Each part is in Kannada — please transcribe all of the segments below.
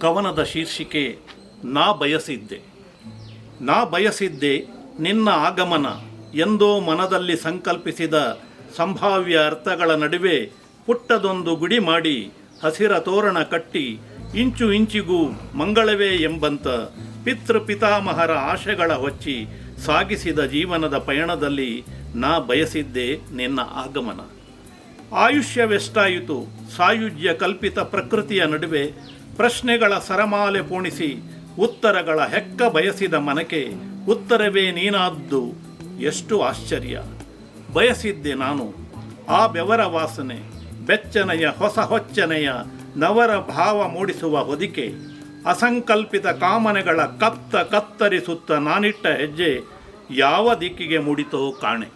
ಕವನದ ಶೀರ್ಷಿಕೆ, ನಾ ಬಯಸಿದ್ದೆ. ನಾ ಬಯಸಿದ್ದೆ ನಿನ್ನ ಆಗಮನ ಎಂದೋ ಮನದಲ್ಲಿ ಸಂಕಲ್ಪಿಸಿದ ಸಂಭಾವ್ಯ ಅರ್ಥಗಳ ನಡುವೆ ಪುಟ್ಟದೊಂದು ಗುಡಿ ಮಾಡಿ ಹಸಿರ ತೋರಣ ಕಟ್ಟಿ ಇಂಚು ಇಂಚಿಗೂ ಮಂಗಳವೇ ಎಂಬಂತ ಪಿತೃ ಪಿತಾಮಹರ ಆಶೆಗಳ ಹೊಚ್ಚಿ ಸಾಗಿಸಿದ ಜೀವನದ ಪಯಣದಲ್ಲಿ ನಾ ಬಯಸಿದ್ದೆ ನಿನ್ನ ಆಗಮನ. ಆಯುಷ್ಯವೆಷ್ಟಾಯಿತು? ಸಾಯುಜ್ಯ ಕಲ್ಪಿತ ಪ್ರಕೃತಿಯ ನಡುವೆ ಪ್ರಶ್ನೆಗಳ ಸರಮಾಲೆ ಪೋಣಿಸಿ ಉತ್ತರಗಳ ಹೆಕ್ಕ ಬಯಸಿದ ಮನಕೆ ಉತ್ತರವೇ ನೀನಾದ್ದು ಎಷ್ಟು ಆಶ್ಚರ್ಯ. ಬಯಸಿದ್ದೆ ನಾನು ಆ ಬೆವರ ವಾಸನೆ, ಬೆಚ್ಚನೆಯ ಹೊಸ ಹೊಚ್ಚನೆಯ ನವರ ಭಾವ ಮೂಡಿಸುವ ಹೊದಿಕೆ, ಅಸಂಕಲ್ಪಿತ ಕಾಮನೆಗಳ ಕತ್ತ ಕತ್ತರಿಸುತ್ತ ನಾನಿಟ್ಟ ಹೆಜ್ಜೆ ಯಾವ ದಿಕ್ಕಿಗೆ ಮೂಡಿತೋ ಕಾಣೆ.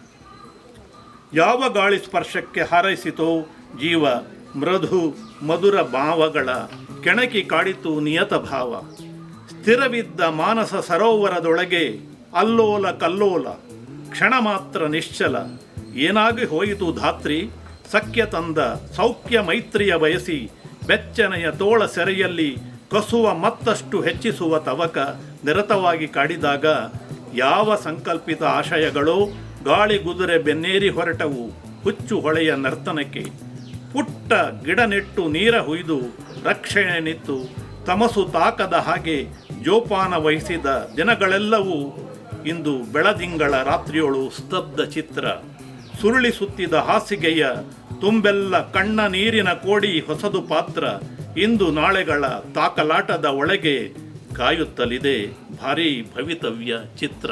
ಯಾವ ಗಾಳಿ ಸ್ಪರ್ಶಕ್ಕೆ ಹಾರೈಸಿತೋ ಜೀವ ಮೃದು ಮಧುರ ಭಾವಗಳ ಕೆಣಕಿ ಕಾಡಿತು ನಿಯತ ಭಾವ. ಸ್ಥಿರವಿದ್ದ ಮಾನಸ ಸರೋವರದೊಳಗೆ ಅಲ್ಲೋಲ ಕಲ್ಲೋಲ, ಕ್ಷಣ ಮಾತ್ರ ನಿಶ್ಚಲ. ಏನಾಗಿ ಹೋಯಿತು ಧಾತ್ರಿ? ಸಖ್ಯ ತಂದ ಸೌಖ್ಯ ಮೈತ್ರಿಯ ಬಯಸಿ, ಬೆಚ್ಚನೆಯ ತೋಳ ಸೆರೆಯಲ್ಲಿ ಕಸುವ ಮತ್ತಷ್ಟು ಹೆಚ್ಚಿಸುವ ತವಕ ನಿರತವಾಗಿ ಕಾಡಿದಾಗ ಯಾವ ಸಂಕಲ್ಪಿತ ಆಶಯಗಳೋ ಗಾಳಿ ಗುದುರೆ ಬೆನ್ನೇರಿ ಹೊರಟವು ಹುಚ್ಚು ಹೊಳೆಯ ನರ್ತನಕ್ಕೆ. ಪುಟ್ಟ ಗಿಡ ನೆಟ್ಟು ನೀರ ಹುಯ್ದು ರಕ್ಷಣೆ ನಿತ್ತು ತಮಸು ತಾಕದ ಹಾಗೆ ಜೋಪಾನ ವಹಿಸಿದ ದಿನಗಳೆಲ್ಲವೂ ಇಂದು ಬೆಳದಿಂಗಳ ರಾತ್ರಿಯೊಳು ಸ್ತಬ್ಧ ಚಿತ್ರ. ಸುರುಳಿ ಸುತ್ತಿದ ಹಾಸಿಗೆಯ ತುಂಬೆಲ್ಲ ಕಣ್ಣ ನೀರಿನ ಕೋಡಿ ಹೊಸದು ಪಾತ್ರ ಇಂದು ನಾಳೆಗಳ ತಾಕಲಾಟದ ಒಳಗೆ ಕಾಯುತ್ತಲಿದೆ ಭಾರೀ ಭವಿತವ್ಯ ಚಿತ್ರ.